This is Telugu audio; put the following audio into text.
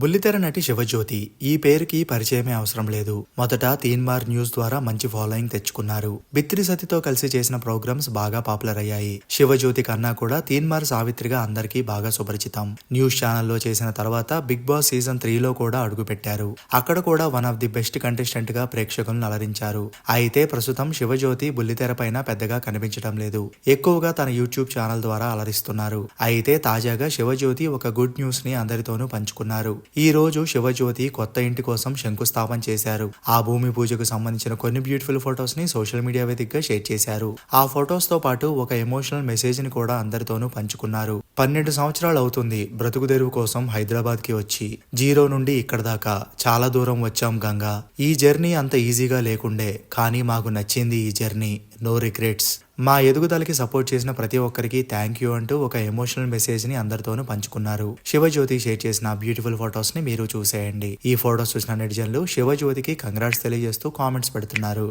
బుల్లితెర నటి శివజ్యోతి ఈ పేరుకి పరిచయమే అవసరం లేదు. మొదట తీన్మార్ న్యూస్ ద్వారా మంచి ఫాలోయింగ్ తెచ్చుకున్నారు. బిత్రి సతితో కలిసి చేసిన ప్రోగ్రామ్స్ బాగా పాపులర్ అయ్యాయి. శివజ్యోతి కన్నా కూడా తీన్మార్ సావిత్రిగా అందరికీ బాగా సుపరిచితం. న్యూస్ ఛానల్లో చేసిన తర్వాత బిగ్ బాస్ సీజన్ త్రీలో కూడా అడుగుపెట్టారు అక్కడ కూడా వన్ ఆఫ్ ది బెస్ట్ కంటెస్టెంట్గా ప్రేక్షకులను అలరించారు. అయితే ప్రస్తుతం శివజ్యోతి బుల్లితెర పైన పెద్దగా కనిపించడం లేదు. ఎక్కువగా తన యూట్యూబ్ ఛానల్ ద్వారా అలరిస్తున్నారు. అయితే తాజాగా శివజ్యోతి ఒక గుడ్ న్యూస్ని అందరితోనూ పంచుకున్నారు. ఈ రోజు శివజ్యోతి కొత్త ఇంటి కోసం శంకుస్థాపన చేశారు. ఆ భూమి పూజకు సంబంధించిన కొన్ని బ్యూటిఫుల్ ఫొటోస్ని సోషల్ మీడియా వేదికగా షేర్ చేశారు. ఆ ఫొటోస్తో పాటు ఒక ఎమోషనల్ మెసేజ్ని కూడా అందరితోనూ పంచుకున్నారు. పన్నెండు సంవత్సరాలు అవుతుంది బ్రతుకు తెరువు కోసం హైదరాబాద్కి వచ్చి. జీరో నుండి ఇక్కడ దాకా చాలా దూరం వచ్చాం గంగా. ఈ జర్నీ అంత ఈజీగా లేకుండే కానీ మాకు నచ్చింది ఈ జర్నీ నో రిగ్రెట్స్ మా ఎదుగుదలకి సపోర్ట్ చేసిన ప్రతి ఒక్కరికి థ్యాంక్ యూ అంటూ ఒక ఎమోషనల్ మెసేజ్ని అందరితోనూ పంచుకున్నారు. శివజ్యోతి షేర్ చేసిన బ్యూటిఫుల్ ఫొటోస్ని మీరు చూసేయండి. ఈ ఫొటోస్ చూసిన నెటిజన్లు శివజ్యోతికి కంగ్రాట్స్ తెలియజేస్తూ కామెంట్స్ పెడుతున్నారు.